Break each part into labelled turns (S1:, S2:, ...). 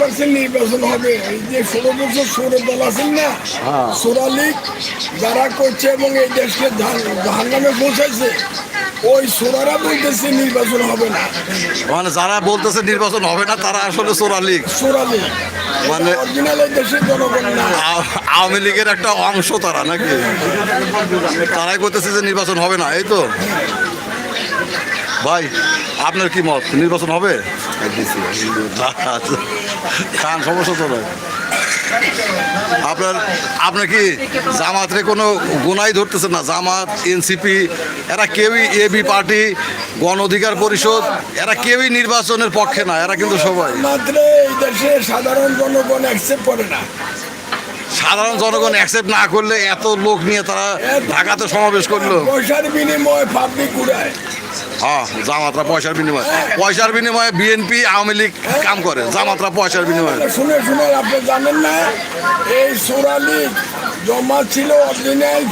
S1: Percent নির্বাচন হবে। এই যে ষোলো বছর সৌর দল আছেন না
S2: হ্যাঁ।
S1: সোরালিক যারা করছে এবং এই দেশকে ধান নামে পৌঁছাইছে ওই সোরারা বলতেছে নির্বাচন হবে না।
S2: মানে যারা বলতেছে নির্বাচন হবে না তারা আসলে সোরা লীগ।
S1: সোরালি
S2: মানে- আওয়ামী লীগের একটা অংশ তারা নাকি? তারাই করতেছে যে নির্বাচন হবে না এই তো? ভাই আপনার কি মত? নির্বাচন হবে। খান সমস্যা তো নয়। আপনার আপনার কি জামাতরে কোনো গুণাই ধরতেছে না? জামাত এনসিপি এরা কেউই এবি পার্টি গণ অধিকার পরিষদ এরা কেউই নির্বাচনের পক্ষে না এরা কিন্তু সবাই।
S1: দেশে সাধারণ জনগণ অ্যাকসেপ্ট করে না।
S2: সাধারণ জনগণ অ্যাকসেপ্ট না করলে এত লোক নিয়ে তারা ঢাকাতে সমাবেশ করল।
S1: পয়সার বিনিময়ে পাবলিক উড়ায়।
S2: হ্যাঁ জামাতরা পয়সার বিনিময়ে। পয়সার বিনিময়ে বিএনপি আওয়ামী লীগ কাম করে। জামাতরা পয়সার বিনিময়ে।
S1: শুনে শুনে আপনি জানেন না এই সোরালি জমা ছিল অরিজিনাল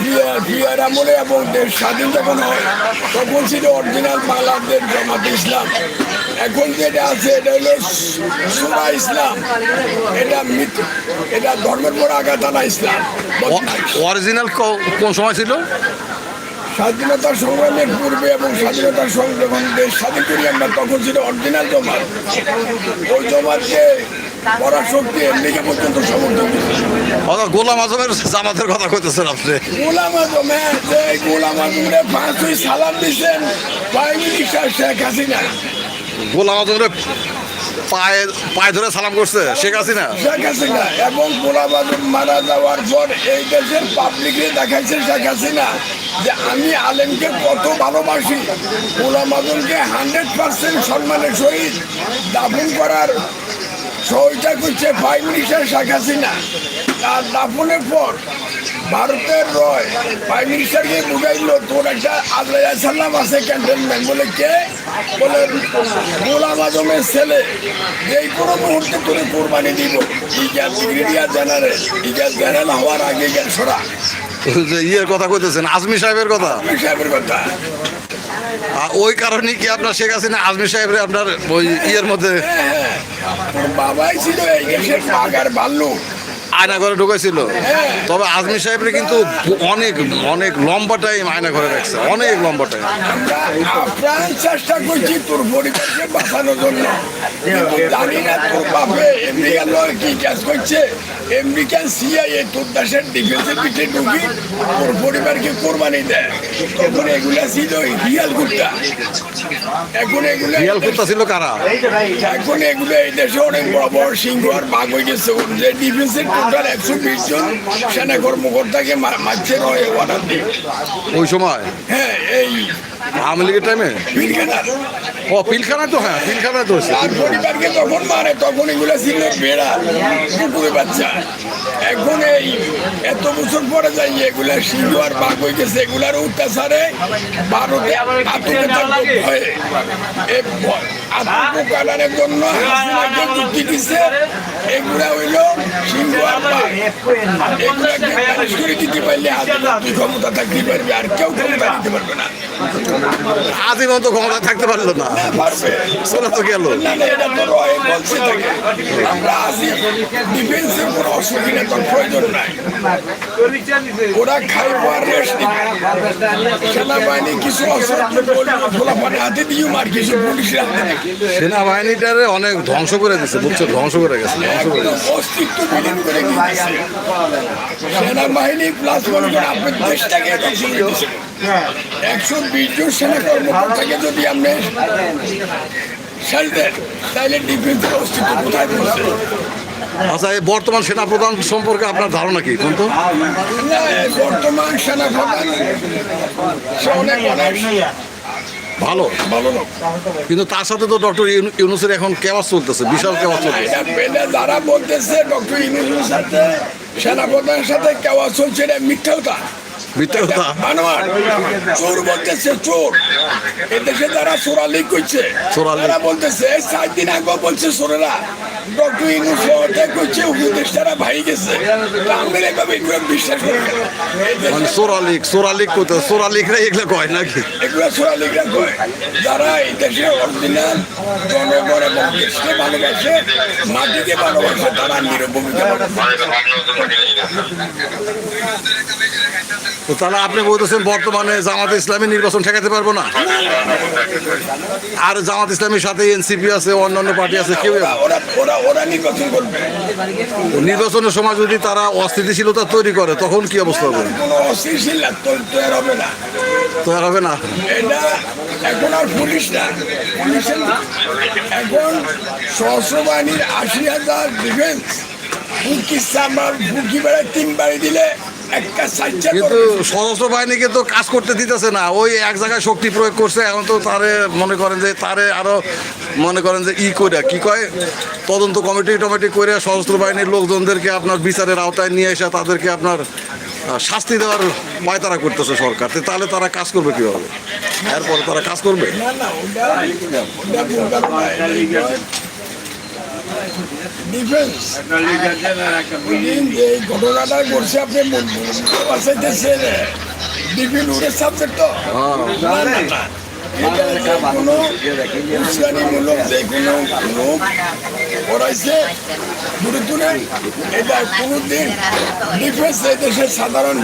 S1: ফিয়ার আমলে এবং দেশ স্বাধীন যখন হয় তখন ছিল অরিজিনাল বাংলাদেশ জামাত ইসলাম। এখন যেটা আছে এটা হলো সুরা ইসলাম। এটা মিথ এটা ধর্মের পর আঘাতানা ইসলাম।
S2: অরিজিনাল কোন সময় ছিল?
S1: স্বাধীনতার সংগ্রামের পূর্বে এবং স্বাধীনতার যখন দেশ স্বাধীন করি আমরা তখন ছিল অরিজিনাল জমাত। ওই জমাতকে পরাশক্তি এমনিকে পর্যন্ত সমর্থন
S2: গোলাম আজমের জামাতের কথা কইতেছেন আপনি।
S1: গোলাম আজম হ্যাঁ গোলাম আজমরে পাঁচই সালাম দিচ্ছেন প্রাইম মিনিস্টার শেখ হাসিনা।
S2: গোলাম আজমের পায়ে পায়ে ধরে সালাম করছে, শেখ হাসিনা।
S1: শেখ হাসিনা এবং গোলাম মারা যাওয়ার পর এই দেশের পাবলিকে দেখাইছে শেখ হাসিনা যে আমি আলেমকে কত ভালোবাসি। আজমকে হান্ড্রেড পার্সেন্ট সম্মানের সহিত দাফন করার সহযোগিতা করছে প্রাইম মিনিস্টার শেখ হাসিনা আর দাফনের পর ভারতের রয় প্রাইম মিনিস্টারকে বুঝাইলো, তোর একটা আল্লাহ সাল্লাম আছে ক্যান্টনমেন্ট বলে কে? বলে গোলাম আজমের ছেলে। এই কোনো মুহূর্তে তোরে কোরবানি দিব। Ijaz brigadier general Ijaz general হওয়ার আগে
S2: যে ইয়ের কথা কইতেছেন আজমি সাহেবের কথা?
S1: সাহেবের কথা।
S2: ওই কারণে কি আপনার শেখ হাসিনা আজমি সাহেবের আপনার ওই ইয়ের মধ্যে
S1: হ্যাঁ হ্যাঁ। বাবাই ছিল এই দেশের বাগার ভাল্লুক।
S2: আয়না ঘরে ঢুকেছিল। তবে আজমি সাহেবের কিন্তু অনেক অনেক লম্বা টাইম আয়না ঘরে রাখছে। অনেক লম্বা টাইম
S1: চেষ্টা করছি তোর পরিবারকে বাঁচানোর জন্য। জানি না তোর বাপে আমেরিকার লয় কি কাজ করছে। আমেরিকান সিআইএ তোর দেশের ডিফেন্সের পিঠে ঢুকি তোর পরিবারকে কোরবানি দেয়। এখন এগুলা ছিল হিয়াল কুত্তা। এখন এগুলো
S2: রিয়াল কুত্তা ছিল কারা?
S1: এখন এগুলো এই দেশে অনেক বড় বড় সিংহ আর বাঘ হয়ে গেছে। যে ডিফেন্সের টোটাল একশো বিশ জন সেনা কর্মকর্তাকে মারছে রয়ে অর্ডার দিয়ে।
S2: ওই সময়?
S1: হ্যাঁ এই
S2: আওয়ামী লীগের টাইমে ও পিলখানায় তো হ্যাঁ পিলখানায় তো
S1: যখন মারে, তখন এগুলো ছিল বেড়া কুকুরের বাচ্চা। এখন এই এত বছর পরে যাই, এগুলা সিংহ আর বাঘ হয়ে গেছে এগুলার অত্যাচারে ভারতে ভয়ে এই জন্য হাসিনাকে যুক্তি দিচ্ছে এগুলা হইল সিংহ আর বাঘ। এগুলাকে করে দিতে পারলে হাসিনা ক্ষমতা থাকতে পারবি? আর কেউ ক্ষমতা দিতে পারবে না।
S2: আজীবন তো ক্ষমতা থাকতে পারল না। চলে তো গেল।
S1: ওরা খাই সেনাবাহিনী কিছু।
S2: সেনাবাহিনীটারে অনেক ধ্বংস করে দিচ্ছে বুঝছ? ধ্বংস করে গেছে
S1: সেনাবাহিনী প্লাস আপনার দেশটাকে একশো বিশ জন সেনা কর্মকর্তাকে যদি আপনি তাহলে ডিফেন্সের অস্তিত্ব কোথায় পড়ছে
S2: আচ্ছা এই বর্তমান সেনাপ্রধান সম্পর্কে আপনার ধারণা কি কোন তো?
S1: বর্তমান সেনাপ্রধান সে অনেক অনেক
S2: ভালো?
S1: ভালো
S2: কিন্তু তার সাথে তো ডক্টর ইউনুসের এখন কেওয়াজ চলতেছে বিশাল চলতেছে।
S1: এটা পেলে যারা বলতেছে ডক্টর ইনুসের সাথে সেনাপ্রধানের সাথে কেওয়া চলছে এটা মিথ্যা
S2: মিথ্যে
S1: চোর বলতেছে চোর এদেশে যারা চোরালি করছে
S2: চোরালি।
S1: বলতেছে চার দিন আগে বলছে চোরেরা ডক্টর ইনুস করছে উপদেষ্টারা ভাই গেছে। তা আমরা এভাবে এগুলো বিশ্বাস করি।
S2: মানে সোরালিক সোরালিক করতে সোরালিকরা এগুলো কয় নাকি?
S1: এগুলো সোনালিকরা কয়। যারা এই দেশে অরিজিনাল জনগণ এবং দেশকে ভালোবাসে মাটিকে ভালোবাসে তারা নিরভূমিকা
S2: তো তাহলে আপনি বলতেছেন বর্তমানে জামাত ইসলামী নির্বাচন ঠেকাতে পারব না? আর জামাত ইসলামীর সাথে এনসিপি আছে অন্যান্য পার্টি আছে কেউ
S1: ওরা ওরা নির্বাচন করবে।
S2: নির্বাচনের সময় যদি তারা অস্থিতিশীলতা তৈরি করে তখন কি অবস্থা হবে?
S1: কোনো অস্থিতিশীল তৈরি হবে না।
S2: তো হবে না?
S1: এটা এখন আর পুলিশ না। পুলিশের এখন সশস্ত্র বাহিনীর আশি হাজার ডিফেন্স বুকি সামার বুকি বেড়ায় তিন বাড়ি দিলে
S2: কিন্তু সশস্ত্র বাহিনীকে তো কাজ করতে দিতেছে না। ওই এক জায়গায় শক্তি প্রয়োগ করছে এখন তো তারে মনে করেন যে তারে আরও মনে করেন যে ই করে কি কয়? তদন্ত কমিটি টমিটি করে সশস্ত্র বাহিনীর লোকজনদেরকে আপনার বিচারের আওতায় নিয়ে এসে তাদেরকে আপনার শাস্তি দেওয়ার পায়তারা করতেছে সরকার। তাহলে তারা কাজ করবে কীভাবে? এরপরে তারা কাজ করবে
S1: না না ওটা ওটা বলতে পারে ডিফেন্স এই ঘটনাটা করছে আপনি বাঁচাইতেছে ডিফেন্স সাবজেক্ট তো না, না, না। এটা সাধারণ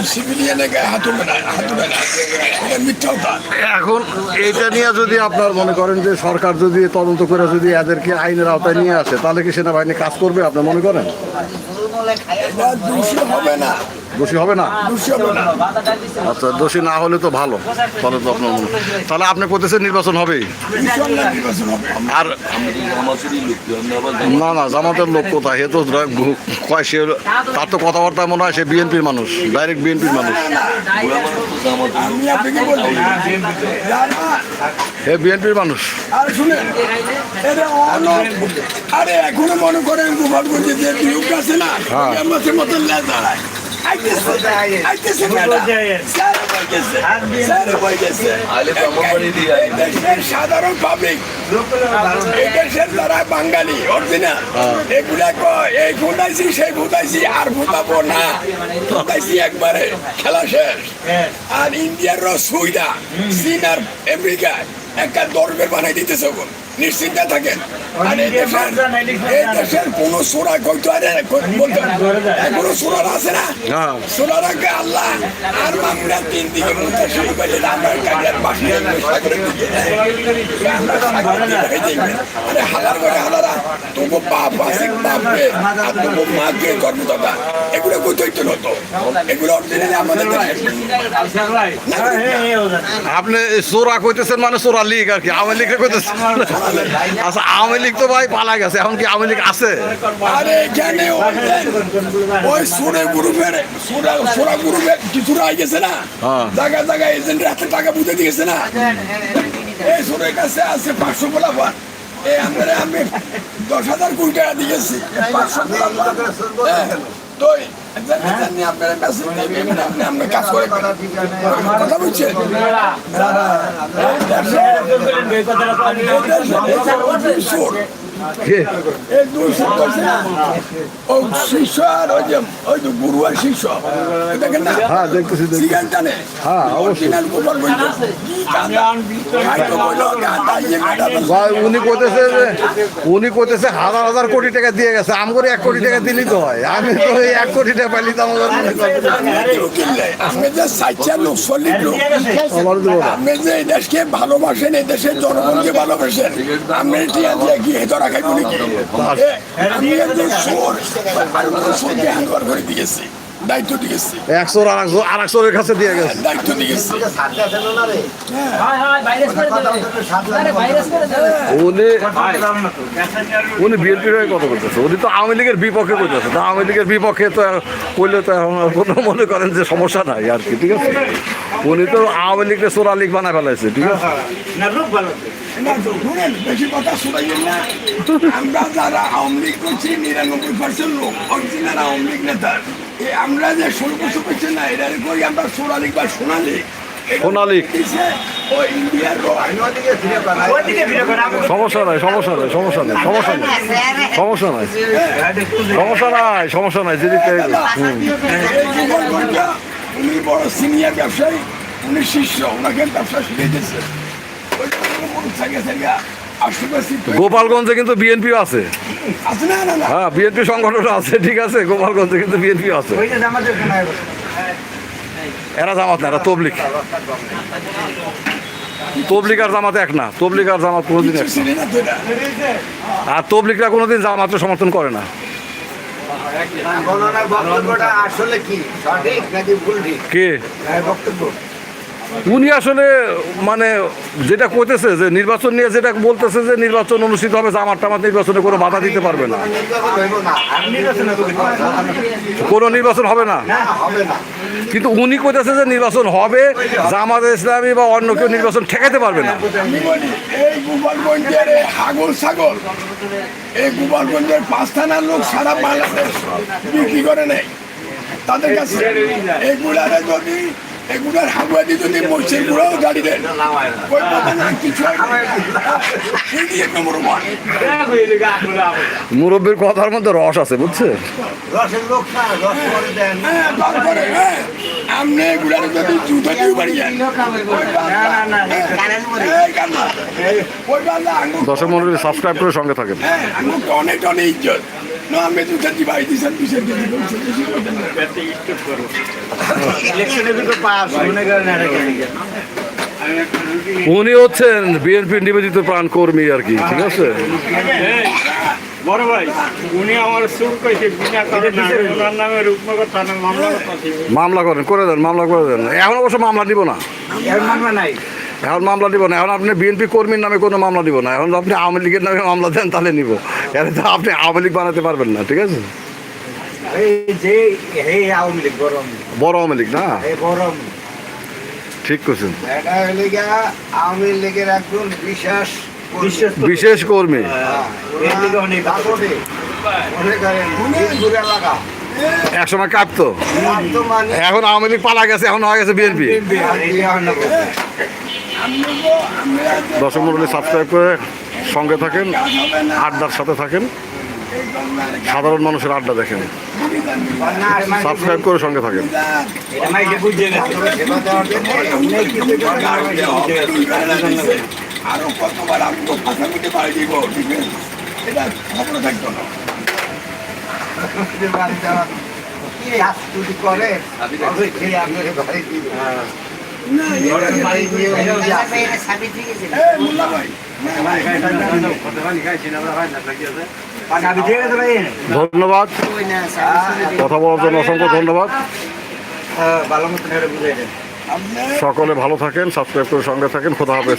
S1: এটা
S2: এখন নিয়ে যদি আপনার মনে করেন যে সরকার যদি তদন্ত করে যদি এদেরকে আইনের আওতায় নিয়ে আসে তাহলে কি সেনাবাহিনী কাজ করবে আপনি মনে করেন
S1: হবে না।
S2: দোষী হবে না?
S1: দোষী হবে
S2: আচ্ছা দোষী না হলে তো ভালো। তাহলে তো আপনার তাহলে আপনি নির্বাচন হবে
S1: ইনশাল্লাহ নির্বাচন হবে।
S2: আর না না জামাতের লোক কোথায়? এ তো কয় সে তার তো কথাবার্তা মনে হয় সে বিএনপির মানুষ ডাইরেক্ট বিএনপির মানুষ।
S1: আমি আপনাকে বলি যারা
S2: হে বিএনপির মানুষ।
S1: আর এখনও মনে করেন গোপালগঞ্জে যে বিয়োগ আছে না সাধারণ পাবলিক দেশের যারা বাঙালি অরিজিনাল এগুলা কয় এই ফুটাইছি সেই ফুটাইছি আর ফুটাবো না ফুটাইছি একবারে খেলা শেষ আর ইন্ডিয়ার সুইডা চীন আর আমেরিকা একটা দরবের বানাই দিতেছে ওগুলো। নিশ্চিন্তে থাকেন। আর এই দেশের এই দেশের কোনো সোরা কইতো আরে বলতে সোনার আছে না?
S2: হ্যাঁ।
S1: সোনারাকে আল্লাহ আর আমরা তিন দিকে মুখে শুরু করে আমরা কাজের পাশে সাগরে দিকে আরে হালার করে হালারা তবু বাপ আছে কর্মদাতা এগুলো হতো এগুলো অরিজিনালি আমাদের
S2: আপনি সোরা কইতেছেন মানে সোরা লীগ আর কি আওয়ামী লীগকে কইতেছেন। আচ্ছা আওয়ামী লীগ তো ভাই পালা গেছে এখন কি আওয়ামী লীগ আছে?
S1: আরে এখানে ওই যে- ওই সুরে গ্রুপের সুরা সুরা গ্রুপের কিছুরা আই গেছে না?
S2: হ্যাঁ।
S1: জায়গা জায়গায় এজেন্ট হাতে টাকা বুঝে দিয়েছে না? এই সুরের কাছে আছে পাঁচশো গোলাপান এই আমরা আমি দশ হাজার কোটি টাকা দিয়েছি হ্যাঁ, তো আপনারা মেসেজ দিবেন আপনি আমরা কাজ করে কথা বলছেন শিষ্য আর ওই যে ওই যে গুরু আর শিষ্য। দেখেন না?
S2: হ্যাঁ দেখতেছি দেখতেছি।
S1: সিগান টানে?
S2: হ্যাঁ, অবশ্যই। ভাই উনি কইতেছে হাজার হাজার কোটি টাকা দিয়ে গেছে। আমগরে এক কোটি টাকা দিলেই তো হয়। আমি তো এক কোটি টাকা পাইলি তো
S1: যে সাইচার লোক সলিড লোক।
S2: আমার
S1: আপনি যে এই দেশকে ভালোবাসেন এই দেশের জনগণকে ভালোবাসেন টিয়া দিয়ে কি বলি কি আমি একজন সোর আর সোরকে হ্যান্ডওভার করে দিয়েছি দায়িত্ব দিয়েছি
S2: একশো আর একশো আর একশোর কাছে দিয়ে গেছে।
S1: দায়িত্ব দিয়েছি
S3: হয়। হয় ভাইরাস করে দেবে। আরে ভাইরাস করে দেবে।
S2: উনি উনি বিএনপির হয়ে কথা বলতেছে। উনি তো আওয়ামী লীগের বিপক্ষে করতেছে তো আওয়ামী লীগের বিপক্ষে তো আর করলে তো এখন কোনো মনে করেন যে সমস্যা নাই আর কি ঠিক আছে? উনি তো আওয়ামী লীগকে সোরা লীগ বানায় ফেলাইছে ঠিক আছে?
S1: বেশি কথা শোনাইয়েন না। আমরা যারা আওয়ামী লীগ করছি নিরানব্বই পার্সেন্ট লোক অরিজিনাল আওয়ামী লীগ নেতা। আমরা যে ষোলো বছর করছি না এটা করি আমরা লীগ বা সোনা লীগ।
S3: আমি
S2: সমস্যা নাই সমস্যা নাই সমস্যা নাই সমস্যা নাই। সমস্যা নাই। সমস্যা নাই সমস্যা নাই যদি
S1: উনি বড় সিনিয়র ব্যবসায়ী উনি শিষ্য ওনাকে ব্যবসা দিয়েছে। আশেপাশে
S2: গোপালগঞ্জে কিন্তু বিএনপি আছে। হ্যাঁ বিএনপি সংগঠন আছে ঠিক আছে গোপালগঞ্জে কিন্তু বিএনপি আছে।
S3: ওই যে আমাদের এখানে
S2: এরা জামাত না এরা তবলিক তবলিক আর জামাত এক না তবলিক আর জামাত কোনোদিন আর তবলিকরা কোনোদিন জামাতের সমর্থন করে না।
S4: গণনার বক্তব্যটা আসলে কি? সঠিক নাকি ভুল ঠিক?
S2: কে?
S4: হ্যাঁ, বক্তব্য।
S2: উনি আসলে মানে যেটা করতেছে যে নির্বাচন নিয়ে যেটা বলতেছে যে নির্বাচন অনুষ্ঠিত হবে জামাত টামাত নির্বাচনে কোনো বাধা দিতে পারবে না। কোনো নির্বাচন হবে না। কিন্তু উনি কইতেছে যে নির্বাচন হবে জামাত ইসলামী বা অন্য কেউ নির্বাচন ঠেকাতে পারবে না।
S1: এই গোপালগঞ্জের পাঁচ থানার লোক সারা বাংলাদেশ বিক্রি করে নেই তাদের কাছে এগুলারে যদি এগুলার হাগুয়াদি যদি মসজিদ গুঁড়াও গাড়ি দেন
S2: মুরব্বীর কথার মধ্যে রস আছে বুঝছে?
S4: রসের লোক না রস করে দেন।
S1: হ্যাঁ হ্যাঁ। আপনি এগুলারে যদি জুতো দিয়ে বাড়ি যান ওই বান্দা, হ্যাঁ,
S2: দর্শক মন্ডলী সাবস্ক্রাইব করে সঙ্গে থাকেন।
S1: হ্যাঁ অনেক অনেক ইজ্জত। না আমি দিছেন
S2: উনি হচ্ছেন বিএনপি নিবেদিত প্রাণ কর্মী আর কি ঠিক আছে?
S5: বড় ভাই উনি আমার সুর কইছে বিনা কারণে নামে রূপনগর থানায় মামলা
S2: মামলা করেন করে দেন মামলা করে দেন। এখন অবশ্য মামলা দিব না।
S3: মামলা নাই।
S2: এখন মামলা দিব না। এখন আপনি বিএনপি কর্মীর নামে কোনো মামলা দিব না। এখন আপনি আওয়ামী লীগের নামে মামলা দেন তাহলে নিব। এর তো আপনি আওয়ামী লীগ বানাতে পারবেন না ঠিক আছে?
S3: এই যে এই আওয়ামী লীগ বড় আওয়ামী লীগ।
S2: না। ঠিক করছেন
S4: এটা হলে গিয়া আওয়ামী লীগের একজন বিশেষ
S3: বিশেষ
S2: কর্মী।
S4: মনে এলাকা।
S2: এক সময় কাঁপতো। এখন আওয়ামী লীগ পালা গেছে এখন হয়ে গেছে বিএনপি দর্শক মন্ডলী সাবস্ক্রাইব করে সঙ্গে থাকেন, আড্ডার সাথে থাকেন। সাধারণ মানুষের আড্ডা দেখেন। সাবস্ক্রাইব করে সঙ্গে থাকেন।
S1: আমি তো
S4: করে বাড়ি
S2: ধন্যবাদ। কথা বলার জন্য অসংখ্য ধন্যবাদ।
S3: ভালো মতন এটা বুঝাই দেন।
S1: আপনি
S2: সকলে ভালো থাকেন সাবস্ক্রাইব করে সঙ্গে থাকেন খোদা
S6: রে।